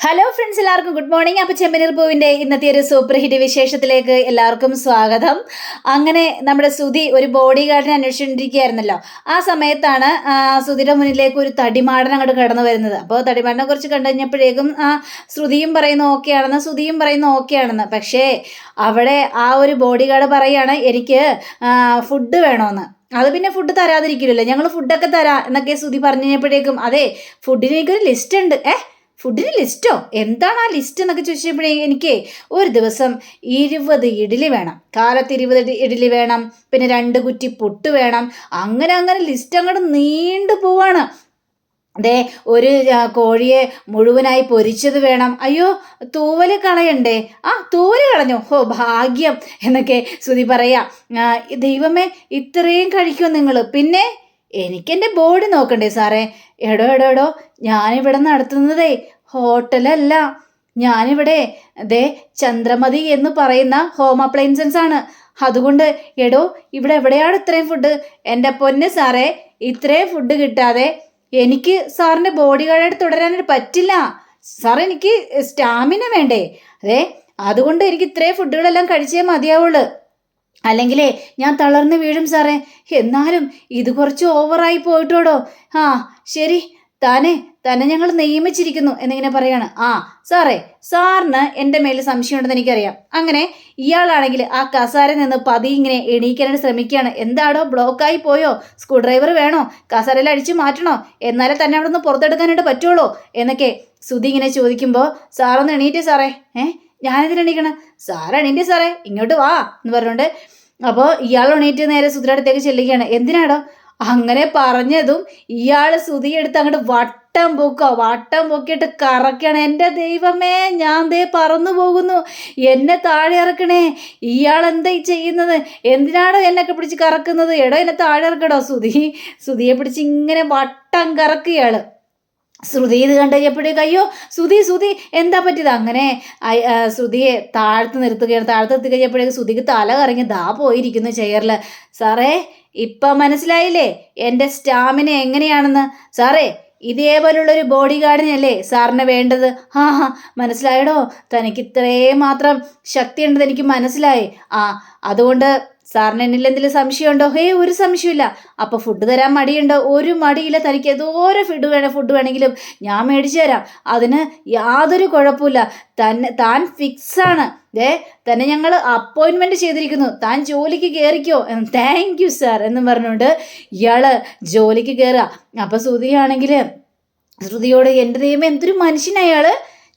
Hello friends എല്ലാവർക്കും good morning അപ്പോൾ ചെമ്പനീർ പൂവിന്റെ ഇന്നത്തെ ഒരു സൂപ്പർ ഹിറ്റ് വിശേഷത്തിലേക്ക് എല്ലാവർക്കും സ്വാഗതം. അങ്ങനെ നമ്മുടെ സുധി ഒരു ബോഡി ഗാർഡിനെ അന്വേഷിച്ചുകൊണ്ടിരിക്കുകയായിരുന്നല്ലോ ആ സമയത്താണ് സുധിയുടെ മുന്നിലേക്ക് ഒരു തടിമാടൻ അങ്ങോട്ട് കടന്നു വരുന്നത്. അപ്പോൾ തടിമാടനെ കുറിച്ച് കണ്ടു കഴിഞ്ഞപ്പോഴേക്കും ആ ശ്രുതിയും പറയുന്ന ഓക്കെ ആണെന്ന് സുധിയും പറയുന്ന ഓക്കെ ആണെന്ന്. പക്ഷേ അവിടെ ആ ഒരു ബോഡി ഗാർഡ് പറയാണ് എനിക്ക് ഫുഡ് വേണമെന്ന് അത് പിന്നെ ഫുഡ് തരാതിരിക്കില്ലല്ലോ. ഞങ്ങൾ ഫുഡൊക്കെ തരാം എന്നൊക്കെ സുധി പറഞ്ഞു കഴിഞ്ഞപ്പോഴേക്കും അതെ ഫുഡിന് എനിക്കൊരു ലിസ്റ്റ് ഉണ്ട്. ഏ? ഫുഡിന് ലിസ്റ്റോ എന്താണ് ആ ലിസ്റ്റ് എന്നൊക്കെ ചോദിച്ചപ്പോഴേ എനിക്ക് ഒരു ദിവസം ഇരുപത് ഇഡ്ഡലി വേണം. കാലത്ത് ഇരുപത് ഇഡ്ഡലി വേണം പിന്നെ രണ്ട് കുറ്റി പുട്ട് വേണം. അങ്ങനെ അങ്ങനെ ലിസ്റ്റ് അങ്ങോട്ട് നീണ്ടു പോവാണ്. ദേ ഒരു കോഴിയെ മുഴുവനായി പൊരിച്ചത് വേണം. അയ്യോ തൂവൽ കളയണ്ടേ? ആ തൂവൽ കളഞ്ഞു. ഹോ ഭാഗ്യം എന്നൊക്കെ ശ്രുതി പറയാ. ദൈവമേ ഇത്രയും കഴിക്കും നിങ്ങൾ. പിന്നെ എനിക്കെന്റെ ബോഡി നോക്കണ്ടേ സാറേ? എടോ എടോ എടോ ഞാനിവിടെ നടത്തുന്നതേ ഹോട്ടലല്ല. ഞാനിവിടെ ദേ ചന്ദ്രമതി എന്ന് പറയുന്ന ഹോം അപ്ലയൻസൻസ് ആണ്. അതുകൊണ്ട് എടോ ഇവിടെ എവിടെയാണ് ഇത്രയും ഫുഡ് എന്റെ പൊന്ന് സാറേ ഇത്രയും ഫുഡ് കിട്ടാതെ എനിക്ക് സാറിന്റെ ബോഡി ഗാർഡായിട്ട് തുടരാനായിട്ട് പറ്റില്ല. സാർ എനിക്ക് സ്റ്റാമിന വേണ്ടേ? അതെ അതുകൊണ്ട് എനിക്ക് ഇത്രയും ഫുഡുകളെല്ലാം കഴിച്ചേ മതിയാവുള്ളൂ. അല്ലെങ്കിലേ ഞാൻ തളർന്നു വീഴും സാറേ. എന്നാലും ഇത് കുറച്ച് ഓവറായി പോയിട്ടോടോ. ആ ശരി. താനെ തന്നെ ഞങ്ങൾ നിയമിച്ചിരിക്കുന്നു എന്നിങ്ങനെ പറയാണ് ആ സാറേ സാറിന് എന്റെ മേലിൽ സംശയമുണ്ടെന്ന് എനിക്കറിയാം. അങ്ങനെ ഇയാളാണെങ്കിൽ ആ കസാരയിൽ നിന്ന് പതി ഇങ്ങനെ എണീക്കാനായിട്ട് ശ്രമിക്കുകയാണ്. എന്താടോ ബ്ലോക്കായി പോയോ? സ്ക്രൂ ഡ്രൈവർ വേണോ? കസാരയിൽ അടിച്ച് മാറ്റണോ? എന്നാലേ തന്നെ അവിടെ നിന്ന് പുറത്തെടുക്കാനായിട്ട് പറ്റുള്ളൂ എന്നൊക്കെ സുധി ഇങ്ങനെ ചോദിക്കുമ്പോൾ സാറൊന്ന് എണീറ്റേ സാറേ. ഏ? ഞാനെതിന് എണീക്കണം? സാറേ എണീന്റെ സാറേ ഇങ്ങോട്ട് വാ എന്ന് പറഞ്ഞുകൊണ്ട് അപ്പോൾ ഇയാൾ എണീറ്റ് നേരെ സുധിയുടെ അടുത്തേക്ക് ചെല്ലുകയാണ്. എന്തിനാടോ? അങ്ങനെ പറഞ്ഞതും ഇയാൾ സുധി എടുത്ത് അങ്ങോട്ട് വട്ടം പൊക്കുക വട്ടം പൊക്കിയിട്ട് കറക്കണം എന്റെ ദൈവമേ ഞാൻ ദേ പറന്നു പോകുന്നു. എന്നെ താഴെ ഇറക്കണേ. ഇയാൾ എന്താ ചെയ്യുന്നത്? എന്തിനാണോ എന്നൊക്കെ പിടിച്ച് കറക്കുന്നത്? എടോ എന്നെ താഴെ ഇറക്കടോ സുധി. സുധിയെ പിടിച്ച് ഇങ്ങനെ വട്ടം കറക്കുകയാൾ ശ്രുതി ഇത് കണ്ടു കഴിഞ്ഞപ്പോഴേക്ക് അയ്യോ ശ്രുതി ശ്രുതി എന്താ പറ്റിയത്? അങ്ങനെ ശ്രുതിയെ താഴ്ത്ത് നിർത്തുകയാണ്. താഴ്ത്ത് നിർത്തി കഴിഞ്ഞപ്പോഴേക്ക് ശ്രുതിക്ക് തല കറങ്ങി ദാ പോയിരിക്കുന്നു ചെയറിൽ സാറേ ഇപ്പം മനസ്സിലായില്ലേ? എന്റെ സ്റ്റാമിന എങ്ങനെയാണെന്ന്? സാറേ ഇതേപോലുള്ളൊരു ബോഡി ഗാർഡിനല്ലേ സാറിന് വേണ്ടത്? ആ ഹാ മനസ്സിലായടോ? തനിക്ക് ഇത്രേ മാത്രം ശക്തി ഉണ്ടെന്ന് എനിക്ക് മനസ്സിലായി. ആ അതുകൊണ്ട് സാറിന് എന്നിൽ എന്തെങ്കിലും സംശയമുണ്ടോ? ഹേ ഒരു സംശയമില്ല അപ്പോൾ ഫുഡ് തരാൻ മടിയുണ്ടോ? ഒരു മടിയില്ല. തനിക്ക് ഏതോരോ ഫുഡ് വേണം ഫുഡ് വേണമെങ്കിലും ഞാൻ മേടിച്ചു തരാം. അതിന് യാതൊരു കുഴപ്പമില്ല തന്നെ താൻ ഫിക്സാണ് ദേ തന്നെ ഞങ്ങൾ അപ്പോയിൻമെന്റ് ചെയ്തിരിക്കുന്നു. താൻ ജോലിക്ക് കയറിക്കോ താങ്ക് യു സാർ എന്ന് പറഞ്ഞുകൊണ്ട് ഇയാൾ ജോലിക്ക് കയറുക അപ്പോൾ ശ്രുതിയാണെങ്കിൽ ശ്രുതിയോട് എന്റെ ദൈവം എന്തൊരു മനുഷ്യനയാൾ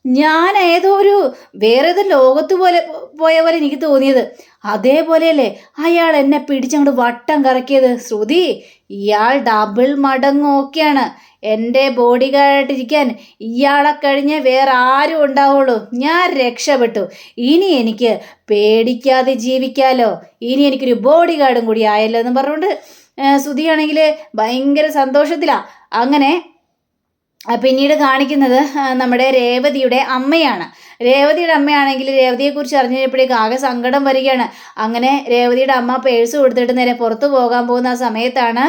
ഞാൻ ഏതോ ഒരു വേറെ ഏതോ ലോകത്ത് പോലെ പോയ പോലെ എനിക്ക് തോന്നിയത്. അതേപോലെയല്ലേ അയാൾ എന്നെ പിടിച്ചങ്ങോട്ട് വട്ടം കറക്കിയത്. ശ്രുതി ഇയാൾ ഡബിൾ മടങ്ങ് ഓക്കെയാണ് എന്റെ ബോഡി ഗാർഡായിട്ടിരിക്കാൻ ഇയാളെ കഴിഞ്ഞ് വേറെ ആരും ഉണ്ടാവുള്ളൂ. ഞാൻ രക്ഷപ്പെട്ടു. ഇനി എനിക്ക് പേടിക്കാതെ ജീവിക്കാലോ. ഇനി എനിക്കൊരു ബോഡി ഗാർഡും കൂടി ആയല്ലോ എന്ന് പറഞ്ഞുകൊണ്ട് ശ്രുതിയാണെങ്കിൽ ഭയങ്കര സന്തോഷത്തിലാണ് അങ്ങനെ പിന്നീട് കാണിക്കുന്നത് നമ്മുടെ രേവതിയുടെ അമ്മയാണ്. രേവതിയുടെ അമ്മയാണെങ്കിൽ രേവതിയെക്കുറിച്ച് അറിഞ്ഞപ്പോഴേക്ക് ആകെ സങ്കടം വരികയാണ്. അങ്ങനെ രേവതിയുടെ അമ്മ പേഴ്സ് കൊടുത്തിട്ട് നേരെ പുറത്തു പോകാൻ പോകുന്ന ആ സമയത്താണ്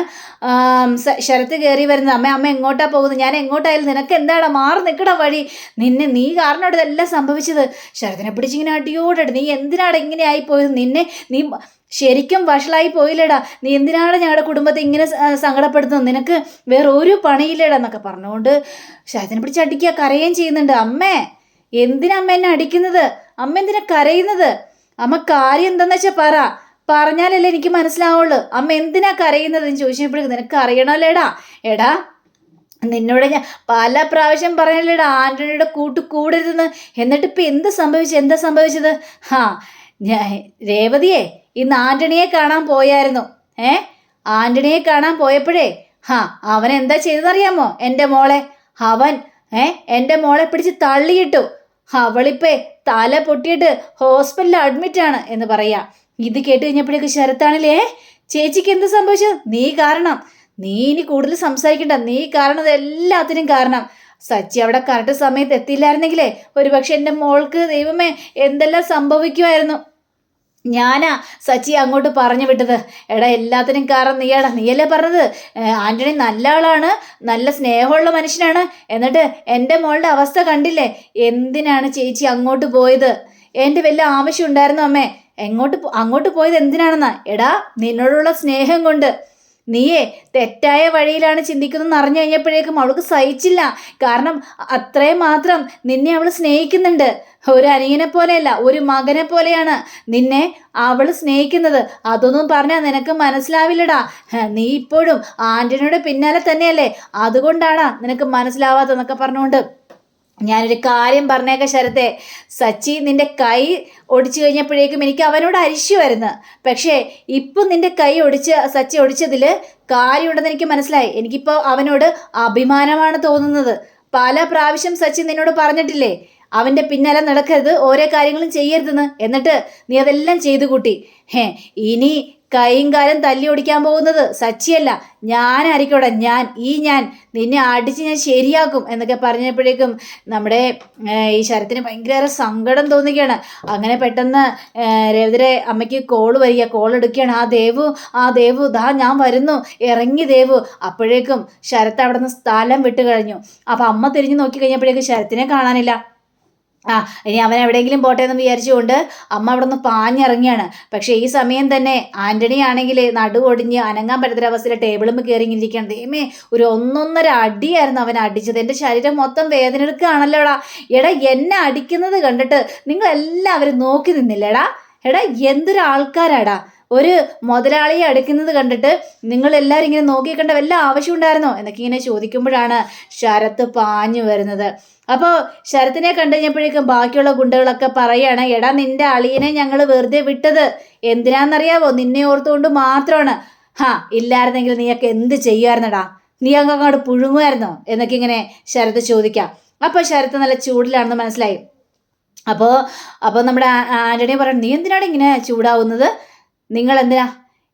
ശരത്ത് കയറി വരുന്നത്. അമ്മ അമ്മ എങ്ങോട്ടാണ് പോകുന്നത്? ഞാൻ എങ്ങോട്ടായാലും നിനക്ക് എന്താണ്? മാറി നിൽക്കണ വഴി. നിന്നെ നീ കാരണം ഇതെല്ലാം സംഭവിച്ചത്. ശരത്തിനെ പിടിച്ചിങ്ങനെ അടിയോടെ നീ എന്തിനാണ് ഇങ്ങനെ ആയിപ്പോയത്? നിന്നെ നീ ശരിക്കും വഷളായി പോയില്ലേടാ. നീ എന്തിനാണ് ഞങ്ങളുടെ കുടുംബത്തെ ഇങ്ങനെ സങ്കടപ്പെടുത്തുന്നത്? നിനക്ക് വേറെ ഒരു പണിയില്ലേടാ എന്നൊക്കെ പറഞ്ഞുകൊണ്ട് ശരത്തിനെ പിടിച്ച് അടിക്കുക കരയുകയും ചെയ്യുന്നുണ്ട്. അമ്മേ എന്തിനാ അമ്മ എന്നെ അടിക്കുന്നത്? അമ്മ എന്തിനാ കരയുന്നത്? അമ്മ കാര്യം എന്താന്ന് വെച്ചാൽ പറ. പറഞ്ഞാലല്ലേ എനിക്ക് മനസ്സിലാവുള്ളൂ. അമ്മ എന്തിനാ കരയുന്നത്? എന്ന് ചോദിച്ചപ്പോഴേക്ക് നിനക്ക് അറിയണമല്ലേടാ എടാ നിന്നോട് ഞാൻ പല പ്രാവശ്യം പറഞ്ഞല്ലേടാ ആന്റണിയുടെ കൂട്ട് കൂടരുതെന്ന്. എന്നിട്ട് ഇപ്പം എന്ത് സംഭവിച്ചു? എന്താ സംഭവിച്ചത്? ഹാ ഞാൻ രേവതിയെ ഇന്ന് ആന്റണിയെ കാണാൻ പോയായിരുന്നു. ഏ? ആന്റണിയെ കാണാൻ പോയപ്പോഴേ ഹാ അവൻ എന്താ ചെയ്തെന്നറിയാമോ എന്റെ മോളെ. അവൻ ഏ എന്റെ മോളെ പിടിച്ച് തള്ളിയിട്ടു. അവളിപ്പേ തല പൊട്ടിയിട്ട് ഹോസ്പിറ്റലിൽ അഡ്മിറ്റ് ആണ് എന്ന് പറയാ. ഇത് കേട്ട് കഴിഞ്ഞപ്പോഴേക്ക് ശരത്താണില്ലേ ചേച്ചിക്ക് എന്ത് സംഭവിച്ചത് നീ കാരണം. നീ ഇനി കൂടുതൽ സംസാരിക്കണ്ട. നീ കാരണം എല്ലാത്തിനും കാരണം. സച്ചി അവിടെ കറക്റ്റ് സമയത്ത് എത്തിയില്ലായിരുന്നെങ്കിലേ ഒരുപക്ഷെ എന്റെ മോൾക്ക് ദൈവമേ എന്തെല്ലാം സംഭവിക്കുമായിരുന്നു. ഞാനാ സച്ചി അങ്ങോട്ട് പറഞ്ഞു വിട്ടത്. എടാ എല്ലാത്തിനും കാരണം നീയാടാ നീയല്ലേ പറഞ്ഞത്? ആന്റണി നല്ല ആളാണ്. നല്ല സ്നേഹമുള്ള മനുഷ്യനാണ്. എന്നിട്ട് എന്റെ മോളുടെ അവസ്ഥ കണ്ടില്ലേ? എന്തിനാണ് ചേച്ചി അങ്ങോട്ട് പോയത്? എന്റെ വല്ല ആവശ്യം ഉണ്ടായിരുന്നു അമ്മേ. എങ്ങോട്ട് അങ്ങോട്ട് പോയത് എന്തിനാണെന്നാ? എടാ നിന്നോടുള്ള സ്നേഹം കൊണ്ട്. നീയേ തെറ്റായ വഴിയിലാണ് ചിന്തിക്കുന്നതെന്ന് അറിഞ്ഞു കഴിഞ്ഞപ്പോഴേക്കും അവൾക്ക് സഹിച്ചില്ല. കാരണം അത്രയും മാത്രം നിന്നെ അവൾ സ്നേഹിക്കുന്നുണ്ട്. ഒരു അനിയനെ പോലെയല്ല ഒരു മകനെ പോലെയാണ് നിന്നെ അവൾ സ്നേഹിക്കുന്നത്. അതൊന്നും പറഞ്ഞാൽ നിനക്ക് മനസ്സിലാവില്ലടാ. നീ ഇപ്പോഴും ആന്റണിയുടെ പിന്നാലെ തന്നെയല്ലേ? അതുകൊണ്ടാണ് നിനക്ക് മനസ്സിലാവാത്തതെന്നൊക്കെ പറഞ്ഞുകൊണ്ട് ഞാനൊരു കാര്യം പറഞ്ഞേക്ക ശരത്തെ. സച്ചി നിന്റെ കൈ ഒടിച്ചു കഴിഞ്ഞപ്പോഴേക്കും എനിക്ക് അവനോട് അരിശുമായിരുന്നു പക്ഷേ ഇപ്പം നിന്റെ കൈ ഒടിച്ച് സച്ചി ഒടിച്ചതിൽ കാര്യമുണ്ടെന്ന് എനിക്ക് മനസ്സിലായി. എനിക്കിപ്പോൾ അവനോട് അഭിമാനമാണ് തോന്നുന്നത്. പല പ്രാവശ്യം സച്ചി നിന്നോട് പറഞ്ഞിട്ടില്ലേ അവന്റെ പിന്നാലെ നടക്കരുത് ഓരോ കാര്യങ്ങളും ചെയ്യരുതെന്ന്. എന്നിട്ട് നീ അതെല്ലാം ചെയ്തു കൂട്ടി. ഹേ ഇനി കൈയും കാലം തല്ലി ഓടിക്കാൻ പോകുന്നത് സച്ചിയല്ല. ഞാനായിരിക്കോടെ ഞാൻ ഈ ഞാൻ. നിന്നെ അടിച്ച് ഞാൻ ശരിയാക്കും എന്നൊക്കെ പറഞ്ഞപ്പോഴേക്കും നമ്മുടെ ഈ ശരത്തിന് ഭയങ്കര സങ്കടം തോന്നുകയാണ് അങ്ങനെ പെട്ടെന്ന് രവിതരെ അമ്മയ്ക്ക് കോൾ വരിക. കോൾ എടുക്കുകയാണ്. ആ ദേവു ആ ദേവു ദാ ഞാൻ വരുന്നു. ഇറങ്ങി ദേവു. അപ്പോഴേക്കും ശരത്ത് അവിടെ നിന്ന് സ്ഥലം വിട്ട് കഴിഞ്ഞു അപ്പം അമ്മ തിരിഞ്ഞു നോക്കി കഴിഞ്ഞപ്പോഴേക്കും ശരത്തിനെ കാണാനില്ല. ആ ഇനി അവൻ എവിടെയെങ്കിലും പോട്ടെ എന്ന് വിചാരിച്ചുകൊണ്ട് അമ്മ അവിടെ നിന്ന് പാഞ്ഞിറങ്ങിയാണ് പക്ഷേ ഈ സമയം തന്നെ ആന്റണി ആണെങ്കിൽ നടുവൊടിഞ്ഞ് അനങ്ങാൻ പറ്റാത്തൊരവസ്ഥയിൽ ടേബിളും കയറി ഇരിക്കുകയാണ് ദൈവമേ ഒരു ഒന്നൊന്നര അടിയായിരുന്നു അവൻ അടിച്ചത്. എന്റെ ശരീരം മൊത്തം വേദന എടുക്കുകയാണല്ലോടാ എടാ എന്നെ അടിക്കുന്നത് കണ്ടിട്ട് നിങ്ങളെല്ലാവരും നോക്കി നിന്നില്ലേടാ. എടാ എന്തൊരു ആൾക്കാരാടാ ഒരു മുതലാളിയെ അടുക്കുന്നത് കണ്ടിട്ട് നിങ്ങൾ എല്ലാവരും ഇങ്ങനെ നോക്കിക്കേണ്ട വല്ല ആവശ്യം ഉണ്ടായിരുന്നോ എന്നൊക്കെ ഇങ്ങനെ ചോദിക്കുമ്പോഴാണ് ശരത്ത് പാഞ്ഞു വരുന്നത്. അപ്പോൾ ശരത്തിനെ കണ്ടു കഴിഞ്ഞപ്പോഴേക്കും ബാക്കിയുള്ള ഗുണ്ടകളൊക്കെ പറയാണ് എടാ നിന്റെ അളിയനെ ഞങ്ങൾ വെറുതെ വിട്ടത് എന്തിനാണെന്നറിയാവോ നിന്നെ ഓർത്തുകൊണ്ട് മാത്രമാണ്. ഹാ ഇല്ലായിരുന്നെങ്കിൽ നീയൊക്കെ എന്ത് ചെയ്യുമായിരുന്നടാ? നീ അങ്ങ് അങ്ങോട്ട് പുഴുങ്ങുമായിരുന്നോ? എന്നൊക്കെ ഇങ്ങനെ ശരത്ത് ചോദിക്കാം. അപ്പോൾ ശരത്ത് നല്ല ചൂടിലാണെന്ന് മനസ്സിലായി. അപ്പോൾ അപ്പോൾ നമ്മുടെ ആന്റണി പറയണം നീ എന്തിനാണ് ഇങ്ങനെ ചൂടാവുന്നത്? നിങ്ങൾ എന്തിനാ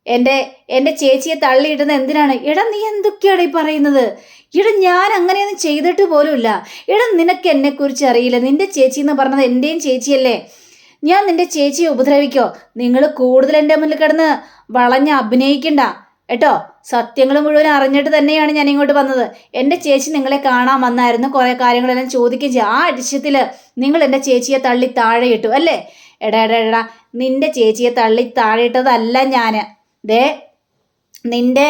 എന്റെ എന്റെ ചേച്ചിയെ തള്ളിയിടുന്ന എന്തിനാണ്? എടാ നീ എന്തൊക്കെയാണ് ഈ പറയുന്നത്? എടാ ഞാൻ അങ്ങനെയൊന്നും ചെയ്തിട്ട് പോലുമില്ല. എടാ നിനക്ക് എന്നെക്കുറിച്ച് അറിയില്ല. നിന്റെ ചേച്ചി എന്ന് പറഞ്ഞത് എന്റെയും ചേച്ചിയല്ലേ? ഞാൻ നിന്റെ ചേച്ചിയെ ഉപദ്രവിക്കോ? നിങ്ങൾ കൂടുതൽ എന്റെ മുന്നിൽ കിടന്ന് വളഞ്ഞ് അഭിനയിക്കണ്ട. കേട്ടോ? സത്യങ്ങൾ മുഴുവൻ അറിഞ്ഞിട്ട് തന്നെയാണ് ഞാൻ ഇങ്ങോട്ട് വന്നത്. എന്റെ ചേച്ചി നിങ്ങളെ കാണാൻ വന്നായിരുന്നു. കുറേ കാര്യങ്ങളെല്ലാം ചോദിക്കുകയും ചെയ്യും ആ അടിച്ചത്തിൽ നിങ്ങൾ എന്റെ ചേച്ചിയെ തള്ളി താഴെ ഇട്ടു അല്ലേ? എടാ എടാ എടാ നിന്റെ ചേച്ചിയെ തള്ളി താഴെയിട്ടതല്ല ഞാൻ ദേ നിന്റെ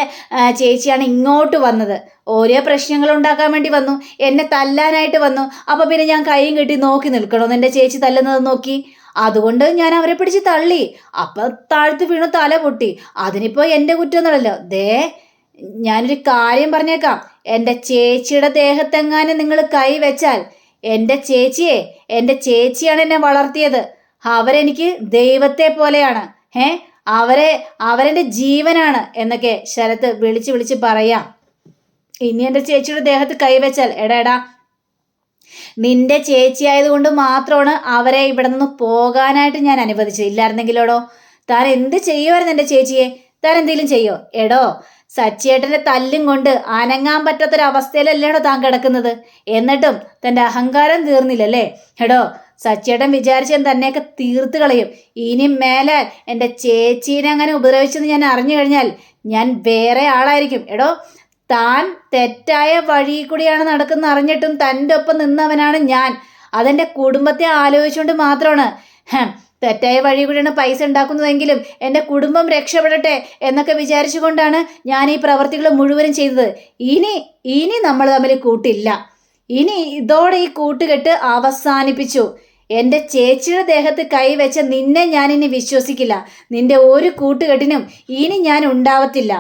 ചേച്ചിയാണ് ഇങ്ങോട്ട് വന്നത്. ഓരോ പ്രശ്നങ്ങൾ ഉണ്ടാക്കാൻ വേണ്ടി വന്നു. എന്നെ തല്ലാനായിട്ട് വന്നു. അപ്പോൾ പിന്നെ ഞാൻ കൈയും കെട്ടി നോക്കി നിൽക്കണോ നിന്റെ ചേച്ചി തല്ലുന്നത് നോക്കി? അതുകൊണ്ട് ഞാൻ അവരെ പിടിച്ച് തള്ളി. അപ്പം താഴ്ത്ത് വീണു തല പൊട്ടി. അതിനിപ്പോൾ എന്റെ കുറ്റമൊന്നുമല്ലോ ദേ ഞാനൊരു കാര്യം പറഞ്ഞേക്കാം. എന്റെ ചേച്ചിയുടെ ദേഹത്തെങ്ങാനും നിങ്ങൾ കൈ വെച്ചാൽ എന്റെ ചേച്ചിയെ എന്റെ ചേച്ചിയാണ് എന്നെ വളർത്തിയത്. അവരെനിക്ക് ദൈവത്തെ പോലെയാണ്. ഏ അവരെ അവരെന്റെ ജീവനാണ് എന്നൊക്കെ ശരത്ത് വിളിച്ച് വിളിച്ച് പറയാം. ഇനി എന്റെ ചേച്ചിയുടെ ദേഹത്ത് കൈവച്ചാൽ എടാ എടാ. നിന്റെ ചേച്ചി ആയതുകൊണ്ട് മാത്രമാണ് അവരെ ഇവിടെ നിന്ന് പോകാനായിട്ട് ഞാൻ അനുവദിച്ചത്. ഇല്ലായിരുന്നെങ്കിലോടോ? താൻ എന്ത് ചെയ്യുമായിരുന്നു എന്റെ ചേച്ചിയെ? താൻ എന്തെങ്കിലും ചെയ്യോ? എടോ സച്ചിയേട്ടന്റെ തല്ലും കൊണ്ട് അനങ്ങാൻ പറ്റാത്തൊരവസ്ഥയിലല്ലേടോ താൻ കിടക്കുന്നത്? എന്നിട്ടും തന്റെ അഹങ്കാരം തീർന്നില്ലല്ലേ? എടോ സച്ചിയേട്ടൻ ഞാൻ തന്നെയൊക്കെ തീർത്ത് കളയും. ഇനി മേലെ എന്റെ ചേച്ചീനെ അങ്ങനെ ഉപദ്രവിച്ചെന്ന് ഞാൻ അറിഞ്ഞു കഴിഞ്ഞാൽ ഞാൻ വേറെ ആളായിരിക്കും. എടോ താൻ തെറ്റായ വഴി കൂടിയാണ് നടക്കുന്ന അറിഞ്ഞിട്ടും തന്റെ ഒപ്പം നിന്നവനാണ് ഞാൻ. അതെന്റെ കുടുംബത്തെ ആലോചിച്ചുകൊണ്ട് മാത്രമാണ്. തെറ്റായ വഴി കൂടിയാണ് പൈസ ഉണ്ടാക്കുന്നതെങ്കിലും എന്റെ കുടുംബം രക്ഷപ്പെടട്ടെ എന്നൊക്കെ വിചാരിച്ചുകൊണ്ടാണ് ഞാൻ ഈ പ്രവർത്തികൾ മുഴുവനും ചെയ്തത്. ഇനി ഇനി നമ്മൾ തമ്മിൽ കൂട്ടില്ല. ഇനി ഇതോടെ ഈ കൂട്ടുകെട്ട് അവസാനിപ്പിച്ചു. എന്റെ ചേച്ചിയുടെ ദേഹത്ത് കൈവച്ച നിന്നെ ഞാൻ ഇനി വിശ്വസിക്കില്ല. നിന്റെ ഒരു കൂട്ടുകെട്ടിനും ഇനി ഞാൻ ഉണ്ടാവത്തില്ല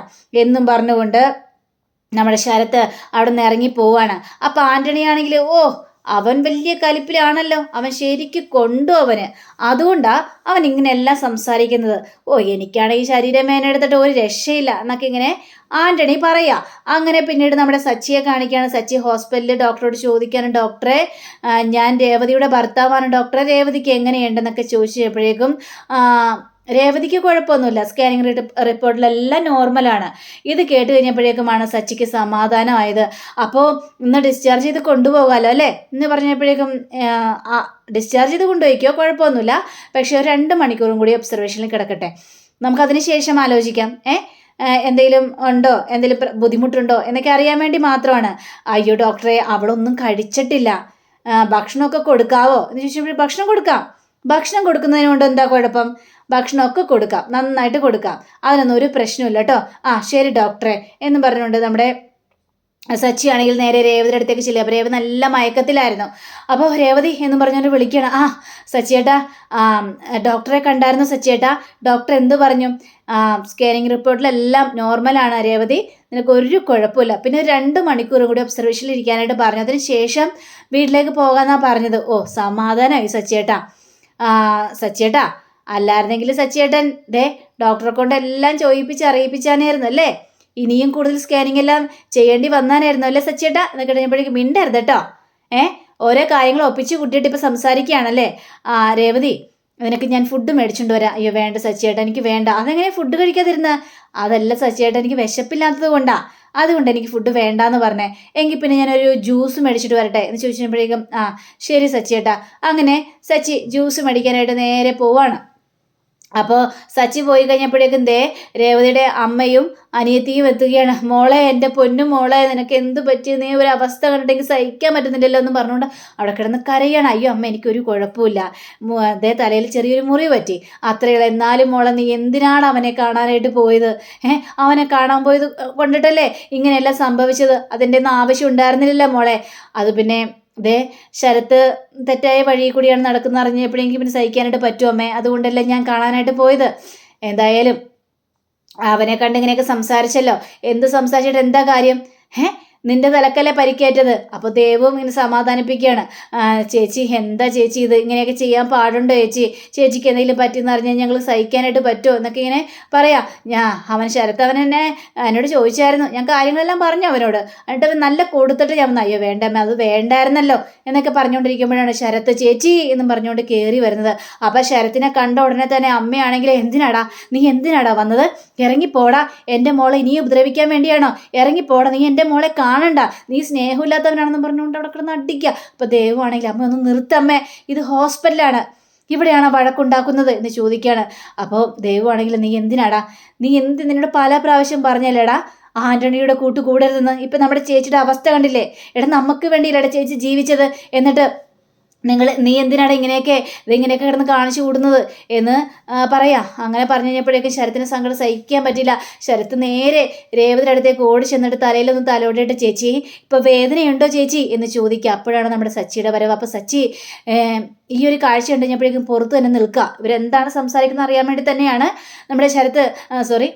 എന്നും പറഞ്ഞുകൊണ്ട് നമ്മുടെ ശരത്ത് അവിടെ നിന്ന് ഇറങ്ങി പോവാണ്. അപ്പോൾ ആന്റണി ആണെങ്കിൽ ഓ അവൻ വലിയ കലിപ്പിലാണല്ലോ. അവൻ ശരിക്ക് കൊണ്ടു അവന്. അതുകൊണ്ടാ അവൻ ഇങ്ങനെയെല്ലാം സംസാരിക്കുന്നത്. ഓ എനിക്കാണ് ഈ ശരീരമേന എടുത്തിട്ട് ഒരു രക്ഷയില്ല എന്നൊക്കെ ഇങ്ങനെ ആന്റണി പറയാ. അങ്ങനെ പിന്നീട് നമ്മുടെ സച്ചിയെ കാണിക്കുകയാണ് സച്ചി ഹോസ്പിറ്റലിൽ ഡോക്ടറോട് ചോദിക്കാണ് ഡോക്ടറെ ഞാൻ രേവതിയുടെ ഭർത്താവാണ്. ഡോക്ടറെ രേവതിക്ക് എങ്ങനെയുണ്ടെന്നൊക്കെ ചോദിച്ചപ്പോഴേക്കും രേവതിക്ക് കുഴപ്പമൊന്നുമില്ല. സ്കാനിങ് റിപ്പോർട്ടിലെല്ലാം നോർമലാണ് ഇത് കേട്ട് കഴിഞ്ഞപ്പോഴേക്കുമാണ് സച്ചിക്ക് സമാധാനമായത്. അപ്പോൾ ഇന്ന് ഡിസ്ചാർജ് ചെയ്ത് കൊണ്ടുപോകാമല്ലോ അല്ലേ? എന്ന് പറഞ്ഞപ്പോഴേക്കും ഡിസ്ചാർജ് ചെയ്ത് കൊണ്ടുപോയിക്കോ? കുഴപ്പമൊന്നുമില്ല. പക്ഷേ ഒരു രണ്ട് മണിക്കൂറും കൂടി ഒബ്സർവേഷനിൽ കിടക്കട്ടെ. നമുക്കതിന് ശേഷം ആലോചിക്കാം. ഏ? എന്തെങ്കിലും ഉണ്ടോ? എന്തെങ്കിലും ബുദ്ധിമുട്ടുണ്ടോ? എന്നൊക്കെ അറിയാൻ വേണ്ടി മാത്രമാണ്. അയ്യോ ഡോക്ടറെ അവളൊന്നും കഴിച്ചിട്ടില്ല. ഭക്ഷണമൊക്കെ കൊടുക്കാവോ? എന്ന് ചോദിച്ചപ്പോൾ ഭക്ഷണം കൊടുക്കാം. ഭക്ഷണം കൊടുക്കുന്നതിന് കൊണ്ട് എന്താ കുഴപ്പം? ഭക്ഷണമൊക്കെ കൊടുക്കാം. നന്നായിട്ട് കൊടുക്കാം. അതിനൊന്നും ഒരു പ്രശ്നമില്ല കേട്ടോ. ആ ശരി ഡോക്ടറെ. എന്ന് പറഞ്ഞുകൊണ്ട് നമ്മുടെ സച്ചി ആണെങ്കിൽ നേരെ രേവതിയുടെ അടുത്തേക്ക് ചെല്ലുക. അപ്പോൾ രേവതി നല്ല മയക്കത്തിലായിരുന്നു. അപ്പോൾ രേവതി എന്ന് പറഞ്ഞുകൊണ്ട് വിളിക്കണം ആ സച്ചിയേട്ടാ ഡോക്ടറെ കണ്ടായിരുന്നു സച്ചിയേട്ടാ. ഡോക്ടർ എന്ത് പറഞ്ഞു? സ്കാനിങ് റിപ്പോർട്ടിലെല്ലാം നോർമലാണ് രേവതി. നിനക്ക് ഒരു കുഴപ്പമില്ല. പിന്നെ രണ്ട് മണിക്കൂറും കൂടി ഒബ്സർവേഷനിൽ ഇരിക്കാനായിട്ട് പറഞ്ഞു. അതിന് ശേഷം വീട്ടിലേക്ക് പോകാമെന്നാണ് പറഞ്ഞത്. ഓ സമാധാനമായി സച്ചിയേട്ടാ. സച്ചിയേട്ടാ അല്ലായിരുന്നെങ്കിൽ സച്ചിയേട്ടൻ ദേ ഡോക്ടറെ കൊണ്ട് എല്ലാം ചോദിപ്പിച്ച് അറിയിപ്പിച്ചാനായിരുന്നു അല്ലേ? ഇനിയും കൂടുതൽ സ്കാനിങ് എല്ലാം ചെയ്യേണ്ടി വന്നാനായിരുന്നു അല്ലേ സച്ചിയേട്ടാ? എന്നൊക്കെ കഴിഞ്ഞപ്പോഴേക്കും മിണ്ടരുത് കേട്ടോ. ഏ ഓരോ കാര്യങ്ങൾ ഒപ്പിച്ച് കുട്ടിയിട്ട് ഇപ്പം സംസാരിക്കുകയാണല്ലേ? ആ രേവതി നിനക്ക് ഞാൻ ഫുഡ് മേടിച്ചുകൊണ്ട് വരാം. അയ്യോ വേണ്ട സച്ചിയേട്ടാ എനിക്ക് വേണ്ട. അതെങ്ങനെ ഫുഡ് കഴിക്കാതിരുന്ന? അതല്ല സച്ചിയേട്ടാ എനിക്ക് വിശപ്പില്ലാത്തത് കൊണ്ടാണ് അതുകൊണ്ട് എനിക്ക് ഫുഡ് വേണ്ടാന്ന് പറഞ്ഞേ. എങ്കിൽ പിന്നെ ഞാനൊരു ജ്യൂസ് മേടിച്ചിട്ട് വരട്ടെ എന്ന് ചോദിച്ചപ്പോഴേക്കും ആ ശരി സച്ചി ചേട്ടാ അങ്ങനെ സച്ചി ജ്യൂസ് മേടിക്കാനായിട്ട് നേരെ പോവാണ്. അപ്പോൾ സച്ചി പോയി കഴിഞ്ഞപ്പോഴേക്കും ദേ രേവതിയുടെ അമ്മയും അനിയത്തിയും എത്തുകയാണ്. മോളെ എന്റെ പൊന്നു മോളെ നിനക്ക് എന്ത് പറ്റി? നീ ഒരു അവസ്ഥ കണ്ടിട്ടെങ്കിൽ സഹിക്കാൻ പറ്റുന്നില്ലല്ലോ എന്ന് പറഞ്ഞുകൊണ്ട് അവിടെ കിടന്ന് കരയാണ്. അയ്യോ അമ്മ എനിക്കൊരു കുഴപ്പമില്ല. അതേ തലയിൽ ചെറിയൊരു മുറി പറ്റി. അത്രയുള്ള എന്നാലും മോളെ നീ എന്തിനാണ് അവനെ കാണാനായിട്ട് പോയത്? അവനെ കാണാൻ പോയത് കൊണ്ടിട്ടല്ലേ ഇങ്ങനെയല്ല സംഭവിച്ചത്? അതിന്റെ ഒന്നും ആവശ്യം ഉണ്ടായിരുന്നില്ലല്ലോ മോളെ. അത് പിന്നെ ദേ ശരത്ത് തെറ്റായ വഴി കൂടിയാണ് നടക്കുന്ന അറിഞ്ഞപ്പോഴെങ്കിലും പിന്നെ സഹിക്കാനായിട്ട് പറ്റുമോ അമ്മേ. അതുകൊണ്ടല്ലേ ഞാൻ കാണാനായിട്ട് പോയത്? എന്തായാലും അവനെ കണ്ട് ഇങ്ങനെയൊക്കെ സംസാരിച്ചല്ലോ. എന്ത് സംസാരിച്ചിട്ട് എന്താ കാര്യം? ഏഹ് നിന്റെ തലക്കല്ലേ പരിക്കേറ്റത്? അപ്പോൾ ദേവും ഇങ്ങനെ സമാധാനിപ്പിക്കുകയാണ്. ചേച്ചി എന്താ ചേച്ചി ഇത്? ഇങ്ങനെയൊക്കെ ചെയ്യാൻ പാടുണ്ടോ ചേച്ചി? ചേച്ചിക്ക് എന്തെങ്കിലും പറ്റിയെന്ന് അറിഞ്ഞാൽ ഞങ്ങൾ സഹിക്കാനായിട്ട് പറ്റുമോ എന്നൊക്കെ ഇങ്ങനെ പറയാം. ഞാൻ അവൻ ശരത്ത് അവൻ എന്നെ എന്നോട് ചോദിച്ചായിരുന്നു. ഞാൻ കാര്യങ്ങളെല്ലാം പറഞ്ഞു അവനോട്. എന്നിട്ട് അവൻ നല്ല കൊടുത്തിട്ട് ഞാൻ അയ്യോ വേണ്ട അത് വേണ്ടായിരുന്നല്ലോ എന്നൊക്കെ പറഞ്ഞുകൊണ്ടിരിക്കുമ്പോഴാണ് ശരത്ത് ചേച്ചി എന്നും പറഞ്ഞുകൊണ്ട് കയറി വരുന്നത്. അപ്പോൾ ശരത്തിനെ കണ്ട ഉടനെ തന്നെ അമ്മയാണെങ്കിൽ എന്തിനാടാ? നീ എന്തിനാടാ വന്നത്? ഇറങ്ങിപ്പോടാ. എന്റെ മോളെ ഇനിയും ഉപദ്രവിക്കാൻ വേണ്ടിയാണോ? ഇറങ്ങിപ്പോടാ. നീ എന്റെ മോളെ കാണണ്ട. നീ സ്നേഹമില്ലാത്തവനാണെന്ന് പറഞ്ഞുകൊണ്ട് അവിടെ കിടന്ന് അടിക്കുക അപ്പോൾ ദൈവമാണെങ്കിൽ അമ്മ ഒന്ന് നിർത്തമ്മേ ഇത് ഹോസ്പിറ്റലാണ്. ഇവിടെയാണ് വഴക്കുണ്ടാക്കുന്നത് എന്ന് ചോദിക്കുകയാണ് അപ്പോൾ ദൈവമാണെങ്കിൽ നീ എന്തിനാടാ? നീ എന്ത് നിന്നോട് പല പ്രാവശ്യം പറഞ്ഞല്ലേടാ? ആന്റണിയുടെ കൂട്ട് കൂടരുതെന്ന് ഇപ്പം നമ്മുടെ ചേച്ചിയുടെ അവസ്ഥ കണ്ടില്ലേ? എടാ നമുക്ക് വേണ്ടിയില്ലടാ ചേച്ചി ജീവിച്ചത്. എന്നിട്ട് നിങ്ങൾ നീ എന്തിനാണ് ഇങ്ങനെയൊക്കെ ഇതിങ്ങനെയൊക്കെ കിടന്ന് കാണിച്ചു കൂടുന്നത് എന്ന് പറയാം. അങ്ങനെ പറഞ്ഞു കഴിഞ്ഞപ്പോഴേക്കും ശരത്തിന് സങ്കടം സഹിക്കാൻ പറ്റില്ല ശരത്ത് നേരെ രേവതിയുടെ അടുത്തേക്ക് ഓടി ചെന്നിട്ട് തലയിലൊന്ന് തലോടിയിട്ട് ചേച്ചി ഇപ്പോൾ വേദനയുണ്ടോ ചേച്ചി? എന്ന് ചോദിക്കുക. അപ്പോഴാണ് നമ്മുടെ സച്ചിയുടെ വരവ്. അപ്പോൾ സച്ചി ഈ ഒരു കാഴ്ച കഴിഞ്ഞപ്പോഴേക്കും പുറത്ത് തന്നെ നിൽക്കുക. ഇവരെന്താണ് സംസാരിക്കുന്നത് അറിയാൻ വേണ്ടി തന്നെയാണ് നമ്മുടെ ശരത്ത് സോറി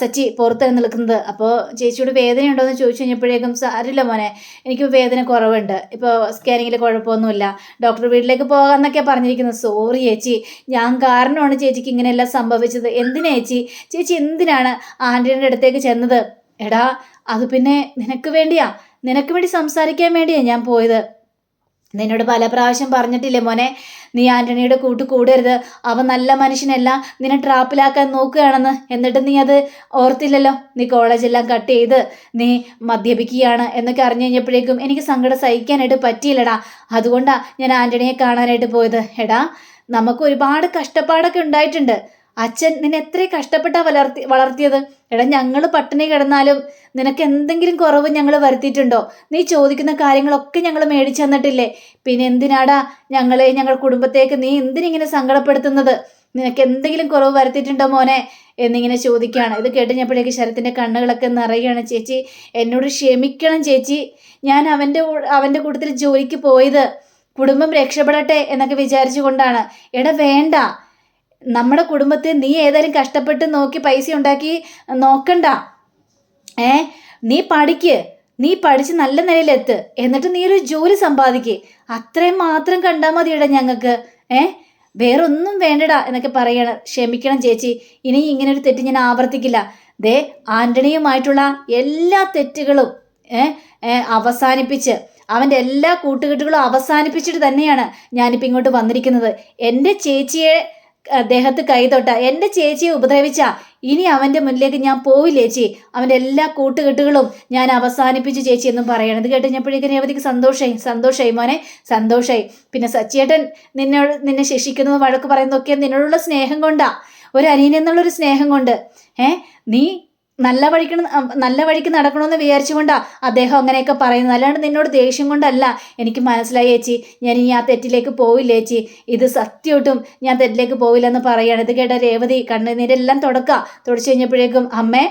സച്ചി പുറത്ത് തന്നെ നിൽക്കുന്നത്. അപ്പോൾ ചേച്ചിയോട് വേദനയുണ്ടോ എന്ന് ചോദിച്ചു കഴിഞ്ഞപ്പോഴേക്കും സാരില്ല മോനെ എനിക്ക് വേദന കുറവുണ്ട്. ഇപ്പോൾ സ്കാനിങ്ങിൽ കുഴപ്പമൊന്നുമില്ല. ഡോക്ടർ വീട്ടിലേക്ക് പോകാമെന്നൊക്കെ പറഞ്ഞിരിക്കുന്നത്. സോറി ചേച്ചി. ഞാൻ കാരണമാണ് ചേച്ചിക്ക് ഇങ്ങനെയെല്ലാം സംഭവിച്ചത്. എന്തിനാ ചേച്ചി? ചേച്ചി എന്തിനാണ് ആന്റീന്റെ അടുത്തേക്ക് ചെന്നത്? എടാ അത് പിന്നെ നിനക്ക് വേണ്ടിയാ. നിനക്ക് വേണ്ടി സംസാരിക്കാൻ വേണ്ടിയാണ് ഞാൻ പോയത്. നിന്നോട് പല പ്രാവശ്യം പറഞ്ഞിട്ടില്ലേ മോനെ നീ ആന്റണിയുടെ കൂട്ട് കൂടരുത്. അവൻ നല്ല മനുഷ്യനല്ല നിന്നെ ട്രാപ്പിലാക്കാൻ നോക്കുകയാണെന്ന്. എന്നിട്ട് നീ അത് ഓർത്തില്ലല്ലോ. നീ കോളേജെല്ലാം കട്ട് ചെയ്ത് നീ മദ്യപിക്കുകയാണ് എന്നൊക്കെ അറിഞ്ഞു കഴിഞ്ഞപ്പോഴേക്കും എനിക്ക് സങ്കടം സഹിക്കാനായിട്ട് പറ്റിയില്ലടാ. അതുകൊണ്ടാണ് ഞാൻ ആന്റണിയെ കാണാനായിട്ട് പോയത്. എടാ നമുക്ക് ഒരുപാട് കഷ്ടപ്പാടൊക്കെ ഉണ്ടായിട്ടുണ്ട്. അച്ഛൻ നിന്നെ എത്ര കഷ്ടപ്പെട്ടാ വളർത്തി വളർത്തിയത്? എടാ ഞങ്ങൾ പട്ടിണി കിടന്നാലും നിനക്ക് എന്തെങ്കിലും കുറവ് ഞങ്ങൾ വരുത്തിയിട്ടുണ്ടോ? നീ ചോദിക്കുന്ന കാര്യങ്ങളൊക്കെ ഞങ്ങൾ മേടിച്ചു തന്നിട്ടില്ലേ? പിന്നെ എന്തിനാടാ ഞങ്ങളെ ഞങ്ങളുടെ കുടുംബത്തേക്ക് നീ എന്തിനിങ്ങനെ സങ്കടപ്പെടുത്തുന്നത്? നിനക്ക് എന്തെങ്കിലും കുറവ് വരുത്തിയിട്ടുണ്ടോ മോനെ? എന്നിങ്ങനെ ചോദിക്കുകയാണ്. ഇത് കേട്ടുകഴിഞ്ഞപ്പോഴേക്ക് ശരത്തിന്റെ കണ്ണുകളൊക്കെ നിറയുകയാണ്. ചേച്ചി എന്നോട് ക്ഷമിക്കണം ചേച്ചി. ഞാൻ അവന്റെ അവന്റെ കൂട്ടത്തിൽ ജോലിക്ക് പോയത്. കുടുംബം രക്ഷപ്പെടട്ടെ എന്നൊക്കെ വിചാരിച്ചു കൊണ്ടാണ് എടാ വേണ്ട. നമ്മുടെ കുടുംബത്തെ നീ ഏതായാലും കഷ്ടപ്പെട്ട് നോക്കി പൈസ ഉണ്ടാക്കി നോക്കണ്ട. ഏ? നീ പഠിക്ക്. നീ പഠിച്ച് നല്ല നിലയിലെത്ത്. എന്നിട്ട് നീ ഒരു ജോലി സമ്പാദിക്ക്. അത്രയും മാത്രം കണ്ടാൽ മതിയടാ ഞങ്ങൾക്ക്. ഏ? വേറൊന്നും വേണ്ടടാ എന്നൊക്കെ പറയണം ക്ഷമിക്കണം ചേച്ചി. ഇനി ഇങ്ങനെ ഒരു തെറ്റ് ഞാൻ ആവർത്തിക്കില്ല. ദേ ആന്റണിയുമായിട്ടുള്ള എല്ലാ തെറ്റുകളും അവസാനിപ്പിച്ച് അവന്റെ എല്ലാ കൂട്ടുകെട്ടുകളും അവസാനിപ്പിച്ചിട്ട് തന്നെയാണ് ഞാനിപ്പോൾ ഇങ്ങോട്ട് വന്നിരിക്കുന്നത്. എന്റെ ചേച്ചിയെ അദ്ദേഹത്ത് കൈതൊട്ട എന്റെ ചേച്ചിയെ ഉപദ്രവിച്ച ഇനി അവന്റെ മുന്നിലേക്ക് ഞാൻ പോവില്ല ചേച്ചി? അവന്റെ എല്ലാ കൂട്ടുകെട്ടുകളും ഞാൻ അവസാനിപ്പിച്ചു ചേച്ചി എന്നും പറയണം. ഇത് കേട്ട് കഴിഞ്ഞപ്പോഴേക്കും രേവതിക്ക് സന്തോഷമായി സന്തോഷമായി മോനെ സന്തോഷമായി പിന്നെ സച്ചിയേട്ടൻ നിന്നോട് നിന്നെ ശിക്ഷിക്കുന്നത് വഴക്ക് പറയുന്നതൊക്കെ നിന്നോടുള്ള സ്നേഹം കൊണ്ടാ ഒരു അനിയനെന്നുള്ളൊരു സ്നേഹം കൊണ്ട്. ഏ നീ നല്ല വഴിക്ക് നല്ല വഴിക്ക് നടക്കണമെന്ന് വിചാരിച്ചുകൊണ്ടാ അദ്ദേഹം അങ്ങനെയൊക്കെ പറയുന്നത്. അല്ലാണ്ട് നിന്നോട് ദേഷ്യം കൊണ്ടല്ല. എനിക്ക് മനസ്സിലായി ചേച്ചി ഞാൻ ഇനി ആ തെറ്റിലേക്ക് പോവില്ല ചേച്ചി ഇത് സത്യമായിട്ടും ഞാൻ തെറ്റിലേക്ക് പോവില്ലെന്ന് പറയുകയാണ് ഇത് കേട്ട രേവതി കണ്ണുനീരെല്ലാം തുടക്കുക തുടച്ചു കഴിഞ്ഞപ്പോഴേക്കും അമ്മേ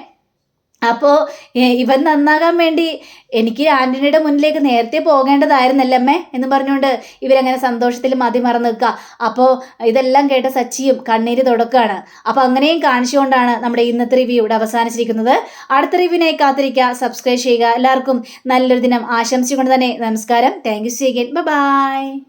അപ്പോൾ ഇവൻ നന്നാകാൻ വേണ്ടി എനിക്ക് ആന്റണിയുടെ മുന്നിലേക്ക് നേരത്തെ പോകേണ്ടതായിരുന്നല്ലേ അമ്മേ? എന്ന് പറഞ്ഞുകൊണ്ട് ഇവരങ്ങനെ സന്തോഷത്തിൽ മതി മറന്നു നിൽക്കുക അപ്പോൾ ഇതെല്ലാം കേട്ട സച്ചിയും കണ്ണീര് തുടക്കുകയാണ് അപ്പോൾ അങ്ങനെയും കാണിച്ചുകൊണ്ടാണ് നമ്മുടെ ഇന്നത്തെ റിവ്യൂ ഇവിടെ അവസാനിച്ചിരിക്കുന്നത്. അടുത്ത റിവ്യൂവിനായി കാത്തിരിക്കുക. സബ്സ്ക്രൈബ് ചെയ്യുക. എല്ലാവർക്കും നല്ലൊരു ദിനം ആശംസിച്ചുകൊണ്ട് തന്നെ നമസ്കാരം. Thank you see again bye